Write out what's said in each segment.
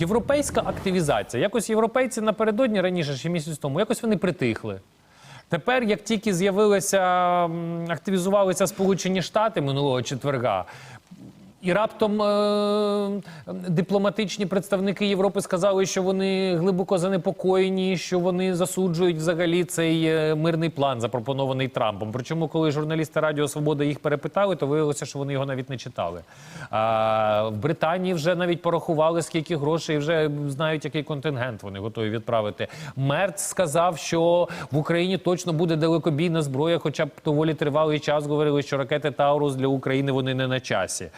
Європейська активізація. Якось європейці напередодні раніше, ще місяць тому, якось вони притихли. Тепер, як тільки з'явилися, активізувалися Сполучені Штати минулого четверга, і раптом е- дипломатичні представники Європи сказали, що вони глибоко занепокоєні, що вони засуджують взагалі цей е, мирний план, запропонований Трампом. Причому, коли журналісти Радіо Свобода їх перепитали, то виявилося, що вони його навіть не читали. А, в Британії вже навіть порахували, скільки грошей, вже знають, який контингент вони готові відправити. Мерц сказав, що в Україні точно буде далекобійна зброя, хоча б доволі тривалий час говорили, що ракети Таурус для України вони не на часі.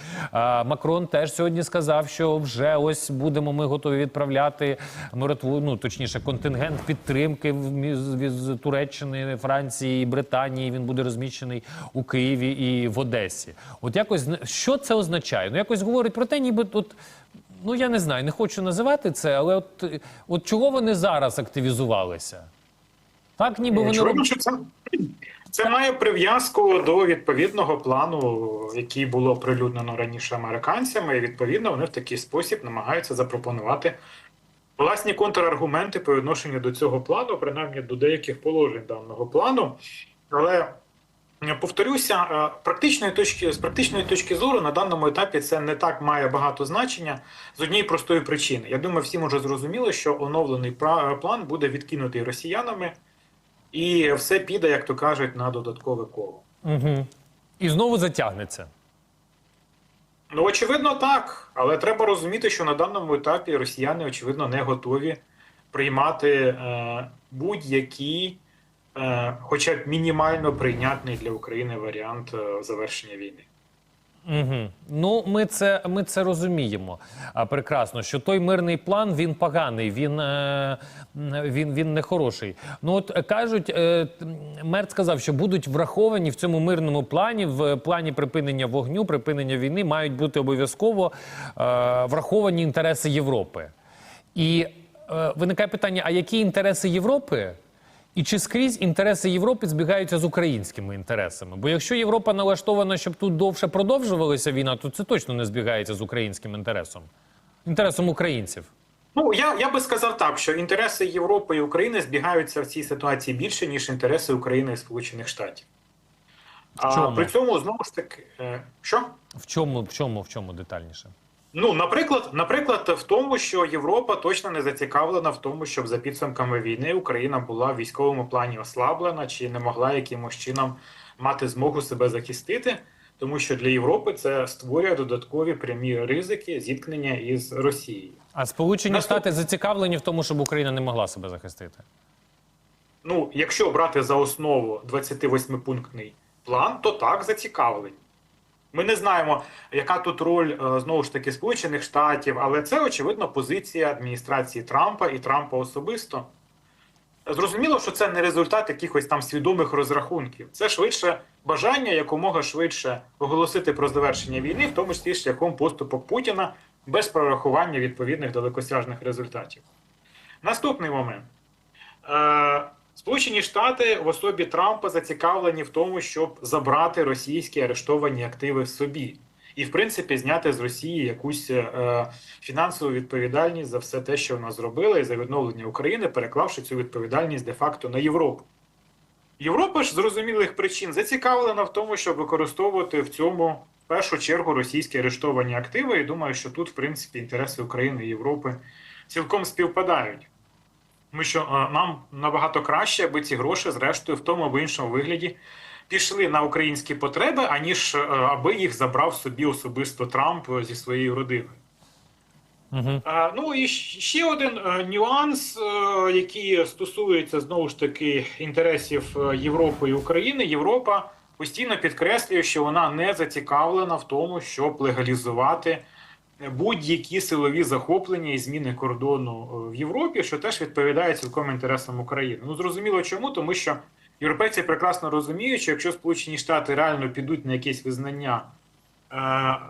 Макрон теж сьогодні сказав, що вже ось будемо ми готові відправляти миротву, ну точніше, контингент підтримки в з- Туреччини, Франції, Британії. Він буде розміщений у Києві і в Одесі. От якось що це означає? Ну якось говорить про те, ніби тут. Ну я не знаю, не хочу називати це, але от, е, от чого вони зараз активізувалися? Так, ніби вони роб- що це, це має прив'язку до відповідного плану, який було прилюднено раніше американцями, і відповідно вони в такий спосіб намагаються запропонувати власні контраргументи по відношенню до цього плану, принаймні до деяких положень даного плану. Але е, повторюся, е, практичної точки з практичної точки зору на даному етапі це не так має багато значення з однієї простої причини. Я думаю, всім уже зрозуміло, що оновлений план буде відкинутий росіянами. І все піде, як то кажуть, на додаткове коло. Угу. І знову затягнеться. Ну, очевидно, так. Але треба розуміти, що на даному етапі росіяни, очевидно, не готові приймати е, будь-який, е, хоча б мінімально прийнятний для України варіант е, завершення війни. Угу. Ну, ми це, ми це розуміємо а, прекрасно, що той мирний план він поганий, він, е, він, він не хороший. Ну от е, кажуть, е, т- сказав, що будуть враховані в цьому мирному плані, в плані припинення вогню, припинення війни, мають бути обов'язково е, враховані інтереси Європи. І е, виникає питання: а які інтереси Європи? І чи скрізь інтереси Європи збігаються з українськими інтересами? Бо якщо Європа налаштована, щоб тут довше продовжувалася війна, то це точно не збігається з українським інтересом, інтересом українців. Ну, я, я би сказав так, що інтереси Європи і України збігаються в цій ситуації більше, ніж інтереси України і Сполучених Штатів. А при цьому знову ж таки, е, що? В чому, в чому, в чому детальніше? Ну, наприклад, наприклад, в тому, що Європа точно не зацікавлена в тому, щоб за підсумками війни Україна була в військовому плані ослаблена чи не могла якимось чином мати змогу себе захистити, тому що для Європи це створює додаткові прямі ризики зіткнення із Росією. А Сполучені Наступ- Штати зацікавлені в тому, щоб Україна не могла себе захистити. Ну, якщо брати за основу 28-пунктний план, то так зацікавлені. Ми не знаємо, яка тут роль е, знову ж таки Сполучених Штатів, але це очевидно позиція адміністрації Трампа і Трампа особисто. Зрозуміло, що це не результат якихось там свідомих розрахунків. Це швидше бажання якомога швидше оголосити про завершення війни, в тому числі шляхом поступок Путіна без прорахування відповідних далекосяжних результатів. Наступний момент. Сполучені Штати в особі Трампа зацікавлені в тому, щоб забрати російські арештовані активи собі, і, в принципі, зняти з Росії якусь е, фінансову відповідальність за все те, що вона зробила, і за відновлення України, переклавши цю відповідальність де-факто на Європу. Європа ж зрозумілих причин зацікавлена в тому, щоб використовувати в цьому в першу чергу російські арештовані активи. І думаю, що тут, в принципі, інтереси України і Європи цілком співпадають. Тому що е, нам набагато краще, аби ці гроші, зрештою, в тому або іншому вигляді пішли на українські потреби, аніж е, аби їх забрав собі особисто Трамп е, зі своєю родиною. Угу. Е, Ну і ще один нюанс, який стосується знову ж таки інтересів Європи і України. Європа постійно підкреслює, що вона не зацікавлена в тому, щоб легалізувати будь-які силові захоплення і зміни кордону е, в Європі, що теж відповідає цілком інтересам України. Ну зрозуміло, чому, тому що європейці прекрасно розуміють, що якщо Сполучені Штати реально підуть на якесь визнання е,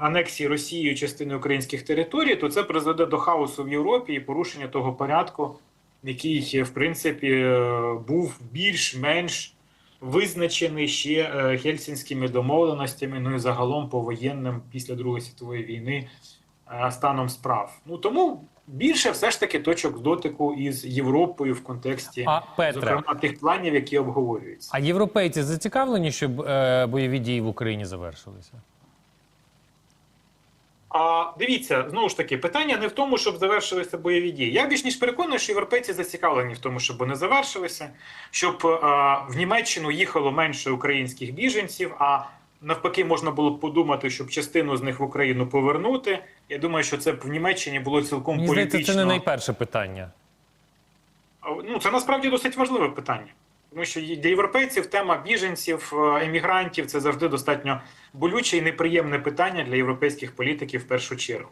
анексії Росією частини українських територій, то це призведе до хаосу в Європі і порушення того порядку, який в принципі е, був більш-менш визначений ще е, гельсінськими домовленостями, ну і загалом повоєнним після Другої світової війни е, станом справ. Ну тому більше все ж таки точок дотику із Європою в контексті А Петре, зокрема тих планів, які обговорюються. а європейці зацікавлені, щоб е, бойові дії в Україні завершилися? А дивіться, знову ж таки, питання не в тому, щоб завершилися бойові дії. Я більш ніж переконаний, що європейці зацікавлені в тому, щоб вони завершилися, щоб е, в Німеччину їхало менше українських біженців. А навпаки, можна було б подумати, щоб частину з них в Україну повернути. Я думаю, що це б в Німеччині було цілком Мені політично. здається, це не найперше питання. Ну, це насправді досить важливе питання. Тому що для європейців тема біженців, е, емігрантів це завжди достатньо болюче і неприємне питання для європейських політиків в першу чергу.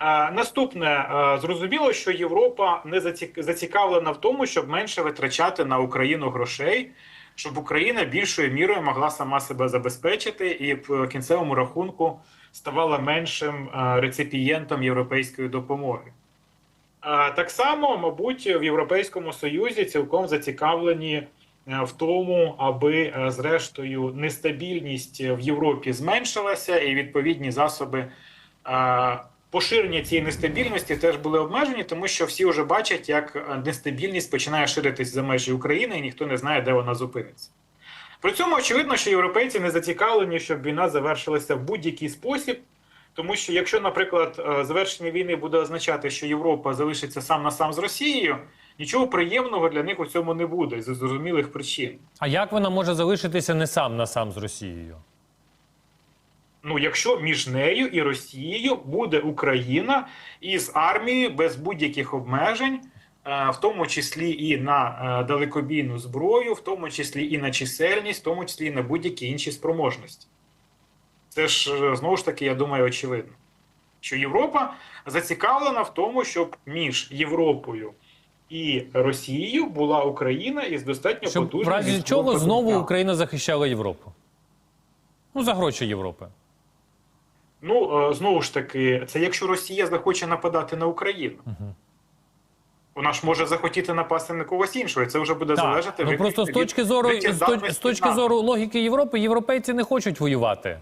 Е, Наступне Е, зрозуміло, що Європа не зацікавлена в тому, щоб менше витрачати на Україну грошей, щоб Україна більшою мірою могла сама себе забезпечити і в кінцевому рахунку ставала меншим е, реципієнтом європейської допомоги. Так само, мабуть, в Європейському Союзі цілком зацікавлені е, в тому, аби е, зрештою нестабільність в Європі зменшилася, і відповідні засоби е, поширення цієї нестабільності теж були обмежені, тому що всі вже бачать, як е, нестабільність починає ширитись за межі України, і ніхто не знає, де вона зупиниться. При цьому очевидно, що європейці не зацікавлені, щоб війна завершилася в будь-який спосіб. Тому що якщо, наприклад, е, завершення війни буде означати, що Європа залишиться сам на сам з Росією, нічого приємного для них у цьому не буде з зрозумілих причин. А як вона може залишитися не сам на сам з Росією? Ну, якщо між нею і Росією буде Україна із армією без будь-яких обмежень, в тому числі і на е, далекобійну зброю, в тому числі і на чисельність, в тому числі і на будь-які інші спроможності. Це ж е, знову ж таки, я думаю, очевидно, що Європа зацікавлена в тому, щоб між Європою і Росією була Україна із достатньо Щоб в разі чого знову. Україна захищала Європу? Ну, за гроші Європи. Ну, е, знову ж таки, це якщо Росія захоче нападати на Україну. Вона ж може захотіти напасти на когось іншого, і це вже буде залежати Ну від- просто з від точки зору з, з точки зору логіки Європи, європейці не хочуть воювати.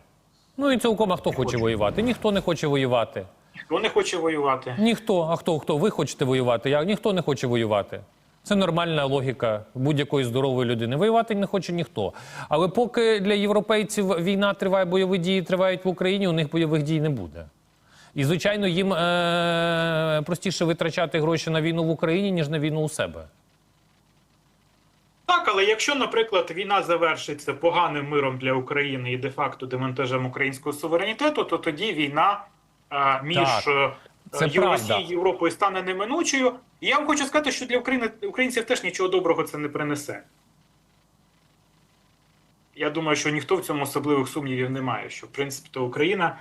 Ну і цілком а хто хоче хочуть. воювати? Ніхто не хоче воювати. Ніхто не хоче воювати. Ніхто. А хто? Хто? Ви хочете воювати? Я ніхто не хоче воювати. Це нормальна логіка будь-якої здорової людини. Воювати не хоче ніхто. Але поки для європейців війна триває, бойові дії тривають в Україні, у них бойових дій не буде. І, звичайно, їм е- простіше витрачати гроші на війну в Україні, ніж на війну у себе. Так, але якщо, наприклад, війна завершиться поганим миром для України і де-факто демонтажем українського суверенітету, то тоді війна е, між е, це Росією Європою стане неминучою. І я вам хочу сказати, що для України українців теж нічого доброго це не принесе. Я думаю, що ніхто в цьому особливих сумнівів не має. Що в принципі то Україна.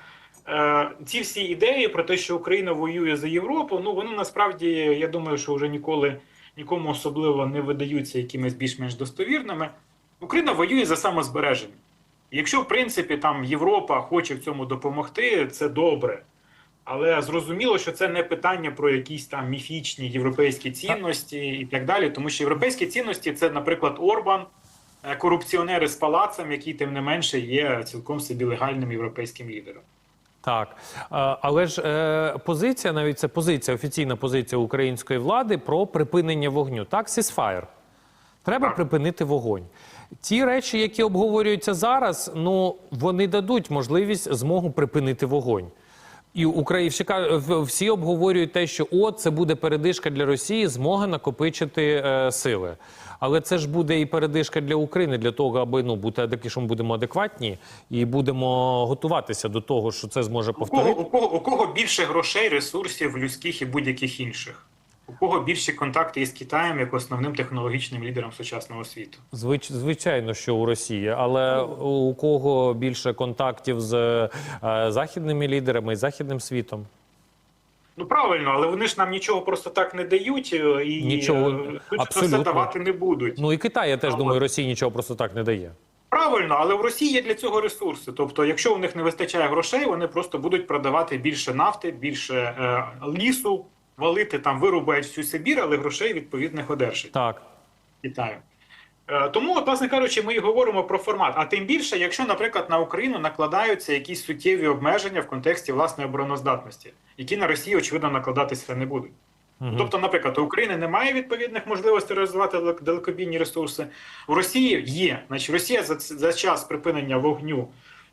Е, ці всі ідеї про те, що Україна воює за Європу, ну вони насправді, я думаю, що вже ніколи нікому особливо не видаються якимись більш-менш достовірними. Україна воює за самозбереження. Якщо, в принципі, там Європа хоче в цьому допомогти, це добре. Але зрозуміло, що це не питання про якісь там міфічні європейські цінності і так далі. Тому що європейські цінності це, наприклад, Орбан, е, корупціонери з палацем, який тим не менше є цілком собі легальним європейським лідером. Так, але ж е, позиція, навіть це позиція, офіційна позиція української влади про припинення вогню. Так, сісфаєр. Треба Так. припинити вогонь. Ті речі, які обговорюються зараз, ну вони дадуть можливість змогу припинити вогонь. І Українці всі обговорюють те, що от це буде передишка для Росії, змога накопичити е, сили. Але це ж буде і передишка для України для того, аби ну бути адек- що ми будемо адекватні і будемо готуватися до того, що це зможе У кого, повторити. у, кого, у кого більше грошей, ресурсів людських і будь-яких інших? У кого більші контакти із Китаєм як основним технологічним лідером сучасного світу? Звич, звичайно, що у Росії, але у кого більше контактів з е, західними лідерами і західним світом? Ну правильно, але вони ж нам нічого просто так не дають е, і Нічого, е, абсолютно. все давати не будуть. Ну і Китай, я теж Але- думаю, Росії нічого просто так не дає. Правильно, але в Росії є для цього ресурси. Тобто, якщо у них не вистачає грошей, вони просто будуть продавати більше нафти, більше е, лісу, валити там, вирубають всю Сибір, але грошей відповідних одержать Так. Китаю. Е, Тому, от, власне кажучи, ми і говоримо про формат. А тим більше, якщо, наприклад, на Україну накладаються якісь суттєві обмеження в контексті власної обороноздатності, які на Росію, очевидно, накладатися не будуть. Мгм. Тобто, наприклад, у України немає відповідних можливостей реалізувати далекобійні ресурси. У Росії є. Значить, Росія за, за час припинення вогню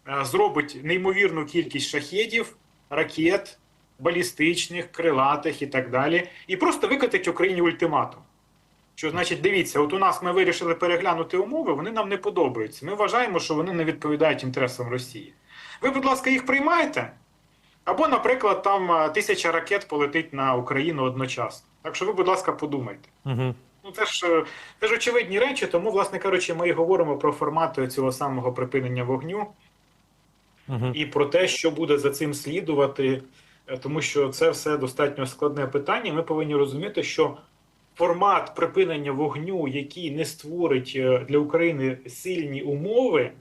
е, зробить неймовірну кількість шахедів, ракет, балістичних, крилатих і так далі, і просто викатить Україні ультиматум. Що значить, дивіться, от у нас ми вирішили переглянути умови, вони нам не подобаються. Ми вважаємо, що вони не відповідають інтересам Росії. Ви, будь ласка, їх приймаєте? Або, наприклад, там е, тисяча ракет полетить на Україну одночасно. Так що ви, будь ласка, подумайте. Мгм. Ну це ж е, це ж очевидні речі, тому, власне кажучи, ми і говоримо про формати цього самого припинення вогню Мгм. і про те, що буде за цим слідувати, тому що це все достатньо складне питання. Ми повинні розуміти, що формат припинення вогню, який не створить е, для України сильні умови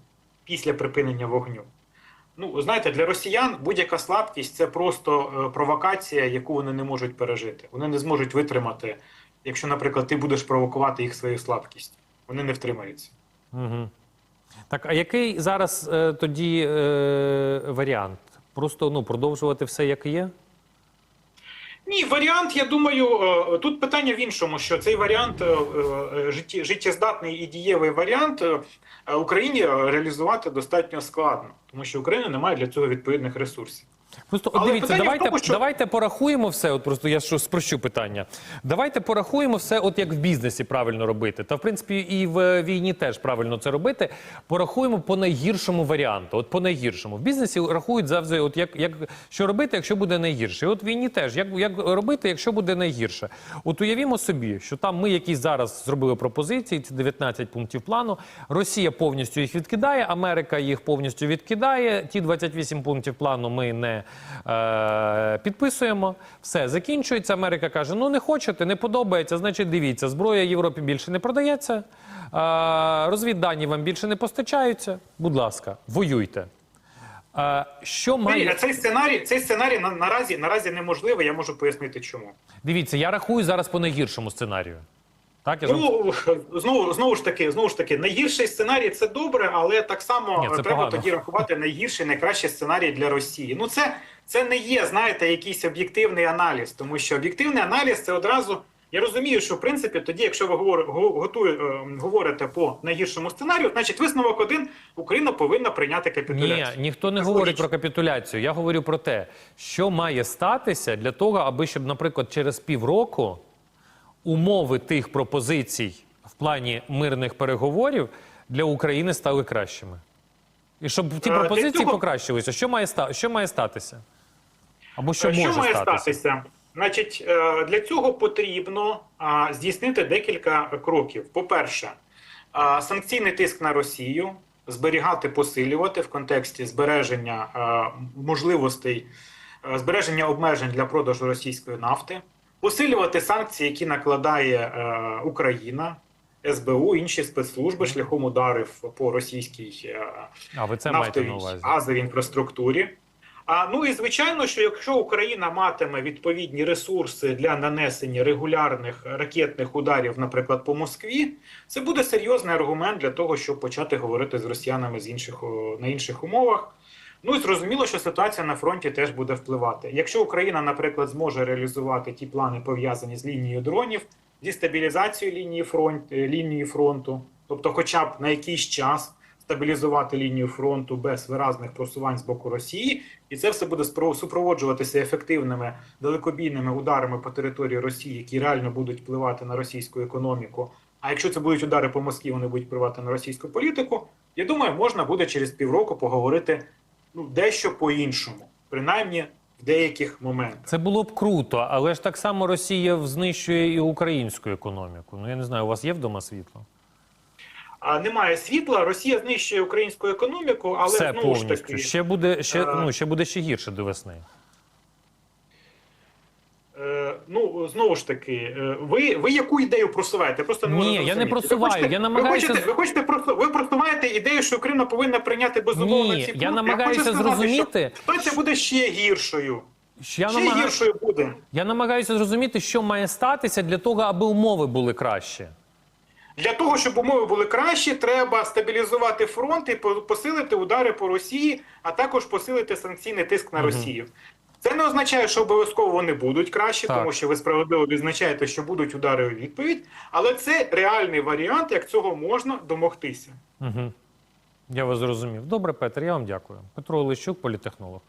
після припинення вогню. Ну, знаєте, для росіян будь-яка слабкість це просто е, провокація, яку вони не можуть пережити. Вони не зможуть витримати, якщо, наприклад, ти будеш провокувати їх своєю слабкістю. Вони не втримаються. Мгм. Так, а який зараз е, тоді е, варіант? Просто ну, продовжувати все як є? Ні, варіант, я думаю, е, тут питання в іншому, що цей варіант е, е, життєздатний і дієвий варіант Україні реалізувати достатньо складно, тому що Україна не має для цього відповідних ресурсів. Просто от Але дивіться, питання в давайте, тому, що- давайте порахуємо все. От просто я що спрощу питання. Давайте порахуємо все, от як в бізнесі правильно робити. Та в принципі і в війні теж правильно це робити. Порахуємо по найгіршому варіанту. От по найгіршому. В бізнесі рахують завжди, от як, як що робити, якщо буде найгірше. І от в війні теж як, як робити, якщо буде найгірше. От уявімо собі, що там ми якісь зараз зробили пропозиції, ці 19 пунктів плану. Росія повністю їх відкидає, Америка їх повністю відкидає. Ті 28 пунктів плану ми не е, підписуємо. Все закінчується. Америка каже: ну не хочете, не подобається. Значить, дивіться, зброя Європі більше не продається. Е, розвіддані вам більше не постачаються. Будь ласка, воюйте. Е, що має Дивіться, Цей сценарій, цей сценарій на, наразі, наразі неможливий, я можу пояснити чому. дивіться? Я рахую зараз по найгіршому сценарію. Так, я Ну знову знову ж таки, знову ж таки, найгірший сценарій це добре, але так само Ні, треба погано. тоді рахувати найгірший, найкращий сценарій для Росії. Ну це, це не є, знаєте, якийсь об'єктивний аналіз, тому що об'єктивний аналіз це одразу. Я розумію, що в принципі тоді, якщо ви говор, готує, е, говорите по найгіршому сценарію, значить висновок один Україна повинна прийняти Ні, ніхто не Це говорить логічно. про капітуляцію. Я говорю про те, що має статися для того, аби щоб, наприклад, через півроку умови тих пропозицій в плані мирних переговорів для України стали кращими. І щоб ті Е, пропозиції цього- покращилися, що має ста... що має статися? Або що Е, може має статися? статися? Значить, е, для цього потрібно здійснити декілька кроків. По-перше, санкційний тиск на Росію зберігати, посилювати в контексті збереження можливостей, збереження обмежень для продажу російської нафти, посилювати санкції, які накладає е, Україна. СБУ, інші спецслужби шляхом ударів по російській е, А ви це нафтовій на газовій інфраструктурі. А ну і звичайно, що якщо Україна матиме відповідні ресурси для нанесення регулярних ракетних ударів, наприклад, по Москві, це буде серйозний аргумент для того, щоб почати говорити з росіянами з інших на інших умовах. Ну і зрозуміло, що ситуація на фронті теж буде впливати. Якщо Україна, наприклад, зможе реалізувати ті плани, пов'язані з лінією дронів, зі стабілізацією лінії фронт, е, лінії фронту, тобто, хоча б на якийсь час стабілізувати лінію фронту без виразних просувань з боку Росії, і це все буде супроводжуватися ефективними далекобійними ударами по території Росії, які реально будуть впливати на російську економіку. А якщо це будуть удари по Москві, вони будуть впливати на російську політику. Я думаю, можна буде через півроку поговорити ну дещо по-іншому, принаймні в деяких моментах. Це було б круто, але ж так само Росія знищує і українську економіку. Ну я не знаю, у вас є вдома світло? А немає світла, Росія знищує українську економіку, але Все знову ж таки Ще буде ще, а... ну, ще буде ще гірше до весни. Е, ну знову ж таки, е, ви, ви яку ідею просуваєте? Просто не Ні, я не просуваю, Ви хочете, я намагаюся Ви хочете, ви хочете просу- ви просуваєте ідею, що Україна повинна прийняти безумовно Ні, ці я пункти. намагаюся хочу сказати, зрозуміти- що ситуація буде ще гіршою. Я, Ще намага... гіршою буде. я намагаюся зрозуміти, що має статися для того, аби умови були кращі. Для того, щоб умови були кращі, треба стабілізувати фронт і посилити удари по Росії, а також посилити санкційний тиск на Росію. Це не означає, що обов'язково вони будуть кращі, Так. тому що ви справедливо відзначаєте, що будуть удари у відповідь, але це реальний варіант, як цього можна домогтися. Угу. Я вас зрозумів. Добре, Петр, я вам дякую. Петро Олещук, політехнолог.